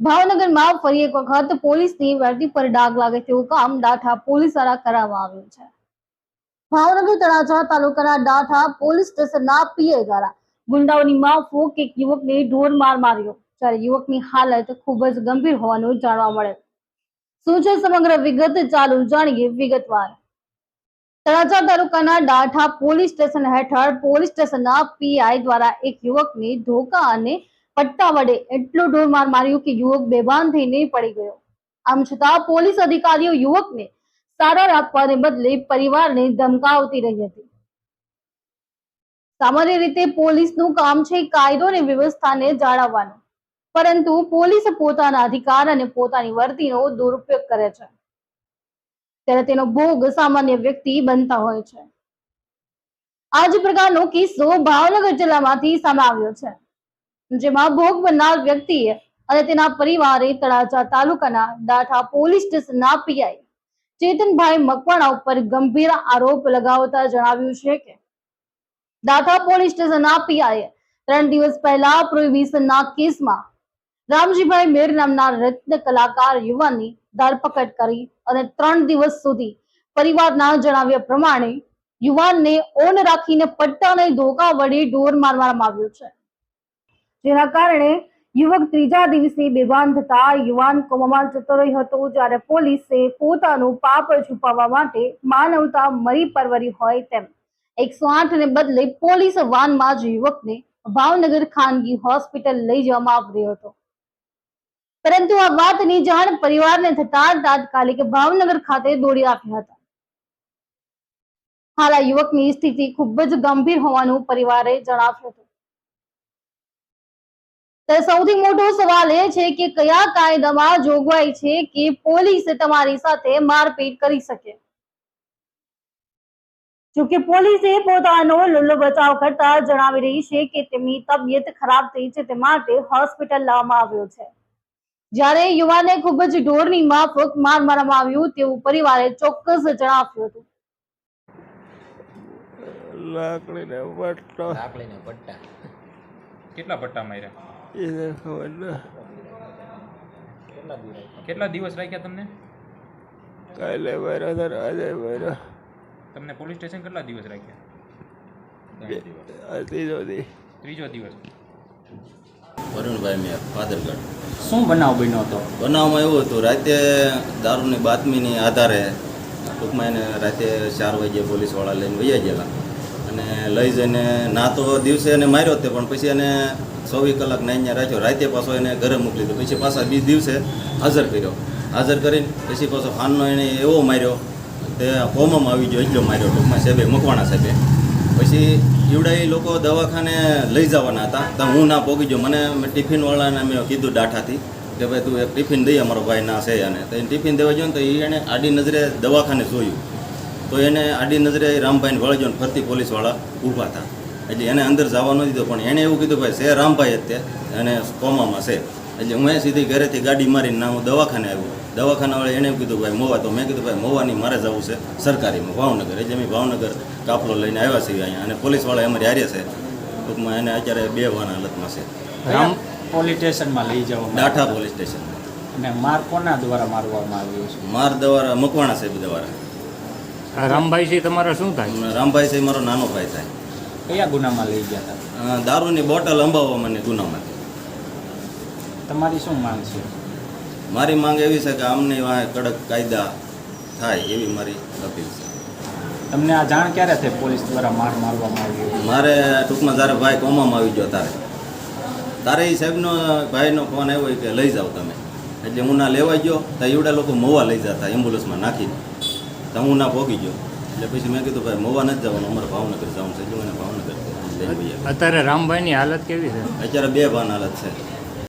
ભાવનગરમાં ફરી એક વખત પોલીસની વર્દી પર ડાઘ લાગે તેવું કામ ડાઠા પોલીસ દ્વારા કરવામાં આવ્યું છે. ભાવનગર તળાજા તાલુકાના ડાઠા પોલીસ સ્ટેશનના પીએ દ્વારા ગુંડાઓની માફોક એક યુવકને ઢોર માર માર્યો, જ્યારે યુવકની હાલત ખૂબ જ ગંભીર હોવાનું જાણવા મળે. શું છે સમગ્ર વિગત ચાલુ જાણીએ વિગતવાર. તળાજા તાલુકાના ડાઠા પોલીસ સ્ટેશન હેઠળ પોલીસ સ્ટેશનના પીઆઈ દ્વારા એક યુવકને ધોકા અને પટ્ટા વડે એટલો ઢોર માર માર્યો કે યુવક બેભાન થઈને પડી ગયો આમ છતાં પોલીસ અધિકારીઓ યુવકને સારવાર આપવાને બદલે પરિવારને ધમકાવતી રહી હતી સામાન્ય રીતે પોલીસનું કામ છે કાયદો અને વ્યવસ્થાને જાળવવાનું પરંતુ પોલીસ પોતાના અધિકાર અને પોતાની વર્તીનો દુરુપયોગ કરે છે ત્યારે તેનો ભોગ સામાન્ય વ્યક્તિ બનતા હોય છે આ જ પ્રકારનો કિસ્સો ભાવનગર જિલ્લામાંથી સામે આવ્યો છે જેમાં ભોગ બનનાર વ્યક્તિએ અને તેના પરિવારે તળાજા તાલુકાના દાઠા પોલીસ સ્ટેશનના પીઆઈ ચેતનભાઈ મકવાણા ઉપર ગંભીર આરોપ લગાવતા જણાવ્યું છે કે દાઠા પોલીસ સ્ટેશનના પીઆઈ ત્રણ દિવસ પહેલા પ્રોહિબિશનના કેસમાં રામજીભાઈ મેર નામના રત્ન કલાકાર યુવાનની ધરપકડ કરી અને ત્રણ દિવસ સુધી પરિવારના જણાવ્યા પ્રમાણે યુવાનને ઓન રાખીને પટ્ટાને ધોકા વડે ઢોર મારવામાં આવ્યો છે. જેના કારણે યુવક ત્રીજા દિવસે બેભાન થતા યુવાન કોમામાં જતો રહ્યો હતો જ્યારે પોલીસે પોતાનું પાપ છુપાવવા માટે માનવતા મરી પરવરી હોય તેમ. એકસો આઠ ને બદલે પોલીસ વાનમાં જ યુવકને ભાવનગર ખાનગી હોસ્પિટલ લઈ જવામાં આવ્યો હતો. પરંતુ આ વાતની જાણ પરિવારને થતા તાત્કાલિક ભાવનગર ખાતે દોડી આપ્યા હતા. હાલ આ યુવકની સ્થિતિ ખૂબ જ ગંભીર હોવાનું પરિવારે જણાવ્યું હતું. ત્યારે સૌથી મોટો સવાલ એ છે કે કયા કાયદામાં જોગવાઈ છે કે પોલીસ તમારી સાથે મારપીટ કરી શકે? જોકે પોલીસે પોતાનો લુલ્લો બચાવ કરતા જણાવી રહી છે કે તેમની તબિયત ખરાબ થઈ છે તે માટે હોસ્પિટલ લાવવામાં આવ્યો છે. જ્યારે યુવાને ખૂબ જ ઢોરની માફક માર મારવામાં આવ્યું તેવું પરિવારે ચોક્કસ જણાવ્યું હતું. લાકડીને પટ્ટા લાકડીને પટ્ટા કેટલા પટ્ટા માર્યા? ખબર કેટલા દિવસ રાખ્યા તમને? કાલે માર્યો સર આજે માર્યો તમને પોલીસ સ્ટેશન કેટલા દિવસ રાખ્યા? ત્રીજો દિવસ ત્રીજો દિવસ. વરુણભાઈ મેં ફાદરગઢ શું બનાવ બન્યો હતો? બનાવમાં એવું હતું રાતે દારૂની બાતમીની આધારે ટૂંકમાં એને રાતે ચાર વાગે પોલીસવાળા લઈને વૈયા ગયેલા. અને લઈ જઈને ના તો દિવસે એને માર્યો તે પણ પછી એને ચોવીસ કલાક ના અહીંયા રાખ્યો. રાતે પાછો એને ઘરે મોકલી દીધો. પછી પાછા બીજ દિવસે હાજર કર્યો. હાજર કરીને પછી પાછો ફાનનો એને એવો માર્યો તે કોમામાં આવી ગયો એટલો માર્યો. ટૂંકમાં સાહેબે, મકવાણા સાહેબે. પછી ઈવડા લોકો દવાખાને લઈ જવાના હતા. તો હું ના પોગી ગયો. મને ટિફિનવાળાને મેં કીધું ડાઠાથી કે ભાઈ તું એક ટિફિન દઈ અમારો ભાઈ ના છે અને તો એને ટિફિન દેવા ને તો એ એને આડી નજરે દવાખાને જોયું. તો એને આડી નજરે રામભાઈને વળગ્યો ને ફરતી પોલીસવાળા ઊભા હતા. એટલે એને અંદર જવા ન દીધો પણ એણે એવું કીધું ભાઈ છે રામભાઈ અત્યારે. અને કોમામાં છે. એટલે હું સીધી ઘરેથી ગાડી મારીને ના હું દવાખાને આવ્યો. દવાખાનાવાળે એણે એવું કીધું ભાઈ મોવા. તો મેં કીધું ભાઈ મોવાની મારે જવું છે સરકારીમાં ભાવનગર. એટલે મેં ભાવનગર કાફલો લઈને આવ્યા છીએ અહીંયા. અને પોલીસવાળા અમારે હારે છે. ટૂંકમાં એને અત્યારે બે વાના હાલતમાં છે. રામ પોલીસ સ્ટેશનમાં લઈ જવા ડાઠા પોલીસ સ્ટેશન અને માર કોના દ્વારા મારવામાં આવ્યો છે? માર દ્વારા મકવાણા સાહેબ દ્વારા. રામભાઈ છે તમારા શું થાય? રામભાઈ સાહેબ મારો નાનો ભાઈ થાય. કયા ગુનામાં લઈ ગયા હતા? દારૂની બોટલ અંબાવવા મને ગુનામાં તમારી શું માંગ છે? મારી માંગ એવી છે કે આમની વાંહે કડક કાયદા થાય એવી મારી અપીલ છે. તમને આ જાણ ક્યારે થઈ? પોલીસ દ્વારા માર મારવામાં આવ્યો મારે ટૂંકમાં જ્યારે ભાઈ કોમામાં આવી ગયો તારે તારે એ સાહેબનો ભાઈનો ફોન આવ્યો કે લઈ જાઓ તમે. એટલે હું ના લેવા ગયો તો એવડા લોકો મોવા લઈ જતા એમ્બ્યુલન્સમાં નાખીને. તો હું ના ભોગી ગયો. એટલે પછી મેં કીધું ભાઈ મોવા નથી જવાનું અમારે ભાવનગર જવાનું છે. એટલે મને ભાવનગર અત્યારે રામભાઈની હાલત કેવી છે? અત્યારે બે ભાન હાલત છે.